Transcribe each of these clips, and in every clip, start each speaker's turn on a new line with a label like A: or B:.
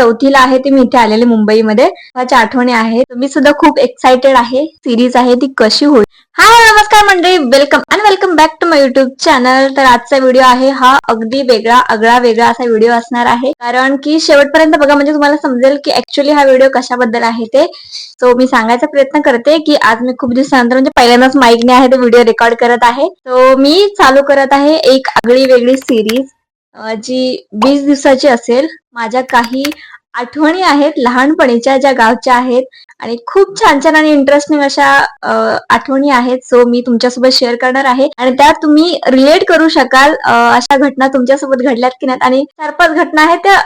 A: चौथीला आहे ते मी इथे आलेले मुंबईमध्ये. माझ्या आठवणी आहेत. मी सुद्धा खूप एक्साइटेड आहे. सिरीज आहे ती कशी होईल. हाय नमस्कार मंडळी. Welcome and welcome back to my YouTube channel तर आजचा व्हिडिओ आहे हा अगदी वेगळा आगळा वेगळा असा व्हिडिओ असणार आहे. कारण की शेवटपर्यंत बघा म्हणजे तुम्हाला समजेल की ऍक्च्युली हा व्हिडिओ कशाबद्दल आहे ते. सो मी सांगायचा प्रयत्न करते की आज मी खूप दिवसानंतर म्हणजे पहिल्यांदाच माईकने आहे ते व्हिडिओ रेकॉर्ड करत आहे. सो मी चालू करत आहे एक आगळी वेगळी सिरीज जी वीस दिवसाची असेल माझ्या काही आठवणी आहेत लहानपणीच्या ज्या गावच्या आहेत आणि खूप छान छान आणि इंटरेस्टिंग अशा आठवणी आहेत. सो मी तुमच्यासोबत शेअर करणार आहे आणि त्यात तुम्ही रिलेट करू शकाल अशा घटना तुमच्यासोबत घडल्यात की नाहीत. आणि चार पाच घटना आहेत त्या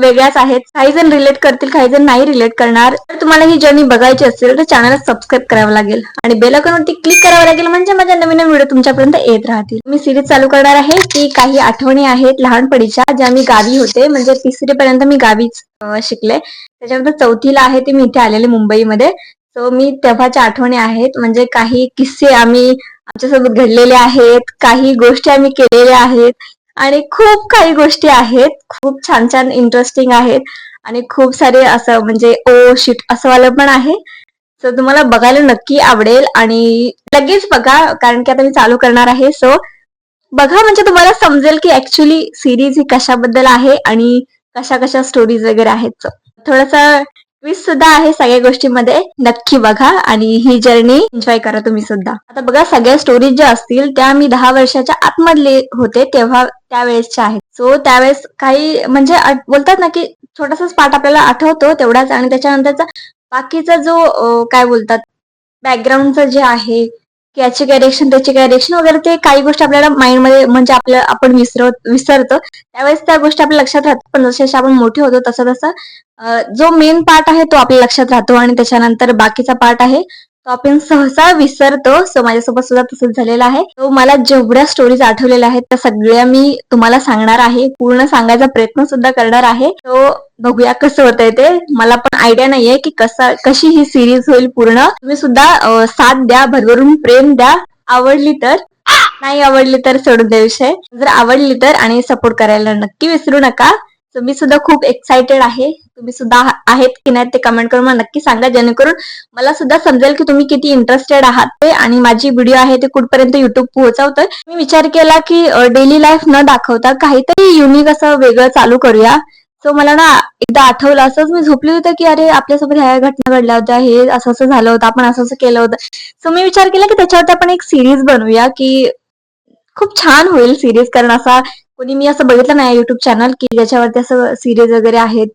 A: वेगळ्याच आहेत. काही जण रिलेट करतील काही जण नाही रिलेट करणार. तर तुम्हाला ही जर्नी बघायची असेल तर चॅनल सबस्क्राईब करावं लागेल. आणि बेल वरती क्लिक करावं लागेल म्हणजे माझ्या नवीन व्हिडिओ तुमच्यापर्यंत येत राहतील. मी सिरीज चालू करणार आहे. की काही आठवणी आहेत लहानपणीच्या ज्या मी गावी होते. म्हणजे तिसरी पर्यंत मी गावीच शिकले. त्याच्यानंतर चौथीला आहे ते मी इथे आलेले मुंबईमध्ये. सो मी तेव्हाच्या आठवणी आहेत. म्हणजे काही किस्से आम्ही आमच्यासोबत घडलेले आहेत. काही गोष्टी आम्ही केलेल्या आहेत. आणि खूप काही गोष्टी आहेत. खूप छान छान इंटरेस्टिंग आहेत. आणि खूप सारे असं म्हणजे oh ओ शिट असं वालं पण आहे. सो तुम्हाला बघायला नक्की आवडेल. आणि लगेच बघा कारण की आता मी चालू करणार आहे. सो बघा म्हणजे तुम्हाला समजेल की ऍक्च्युली सिरीज ही कशाबद्दल आहे आणि कशा कशा स्टोरीज वगैरे आहेत. थोडासा ट्विस्ट सुद्धा आहे सगळ्या गोष्टीमध्ये. नक्की बघा आणि ही जर्नी एन्जॉय करा तुम्ही सुद्धा. आता बघा सगळ्या स्टोरीज ज्या असतील त्या मी दहा वर्षाच्या आतमधले होते तेव्हा त्यावेळेसच्या आहेत. सो त्यावेळेस काही म्हणजे बोलतात ना की छोटासाच पाठ आपल्याला आठवतो तेवढाच आणि त्याच्यानंतरचा बाकीचा जो काय बोलतात बॅकग्राऊंडचं जे आहे की याची काय रिएक्शन त्याची काय रिएक्शन वगैरे ते काही गोष्टी आपल्याला माइंडमध्ये म्हणजे आपल्या आपण विसरत विसरतो. त्यावेळेस त्या गोष्टी आपल्या लक्षात राहतात. पण जसे आपण मोठे होतो तसं तसं जो मेन पार्ट आहे तो आपल्या लक्षात राहतो आणि त्याच्यानंतर बाकीचा पार्ट आहे तो आपण सहसा विसरतो. सो माझ्यासोबत सुद्धा तसंच झालेलं आहे. तो मला जेवढ्या स्टोरीज आठवलेल्या आहेत त्या सगळ्या मी तुम्हाला सांगणार आहे. पूर्ण सांगायचा प्रयत्न सुद्धा करणार आहे. तो बघूया कसं होतंय ते. मला पण आयडिया नाहीये की कसा कशी ही सिरीज होईल पूर्ण. तुम्ही सुद्धा साथ द्या भरभरून प्रेम द्या. आवडली तर. नाही आवडली तर सोडून द्या विषय. जर आवडली तर आणि सपोर्ट करायला नक्की विसरू नका. तुम्ही मी सुद्धा खूप एक्सायटेड आहे. तुम्ही सुद्धा आहेत की नाही ते कमेंट करून मला नक्की सांगा. जेणेकरून मला सुद्धा समजेल की तुम्ही किती इंटरेस्टेड आहात ते आणि माझी व्हिडिओ आहे ते कुठपर्यंत युट्यूब पोहोचवतोय. मी विचार केला की डेली लाईफ न दाखवता काहीतरी युनिक असं वेगळं चालू करूया. सो मला ना एकदा आठवलं. असंच मी झोपली होतं की अरे आपल्यासोबत ह्या घटना घडल्या होत्या. हे असं असं झालं होतं. आपण असं असं केलं होतं. सो मी विचार केला की त्याच्यावरती आपण एक सिरीज बनवूया की खूप छान होईल सिरीज कारण असा कोणी मी असं बघितलं नाही युट्यूब चॅनल की ज्याच्यावरती असं सिरीज वगैरे आहेत.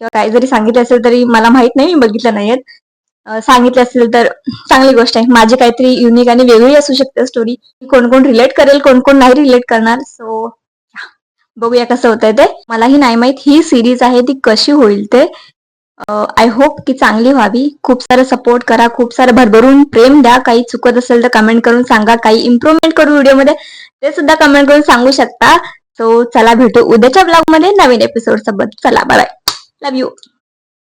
A: किंवा काही जरी सांगितलं असेल तरी मला माहीत नाही. मी बघितलं नाहीयेत सांगितलं असेल तर चांगली गोष्ट आहे. माझी काहीतरी युनिक आणि वेगळी असू शकते स्टोरी कोण कोण रिलेट करेल कोण कोण नाही रिलेट करणार. सो बघूया कसं होतंय ते. मलाही नाही माहीत ही सिरीज आहे ती कशी होईल ते. आय होप की चांगली व्हावी. खूप सारं सपोर्ट करा खूप सारं भरभरून प्रेम द्या. काही चुकत असेल तर कमेंट करून सांगा. काही इम्प्रुव्हमेंट करू व्हिडिओमध्ये ते सुद्धा कमेंट करून सांगू शकता. सो चला भेटू उद्याच्या ब्लॉगमध्ये नवीन एपिसोड सोबत. चला बाय लव्ह यू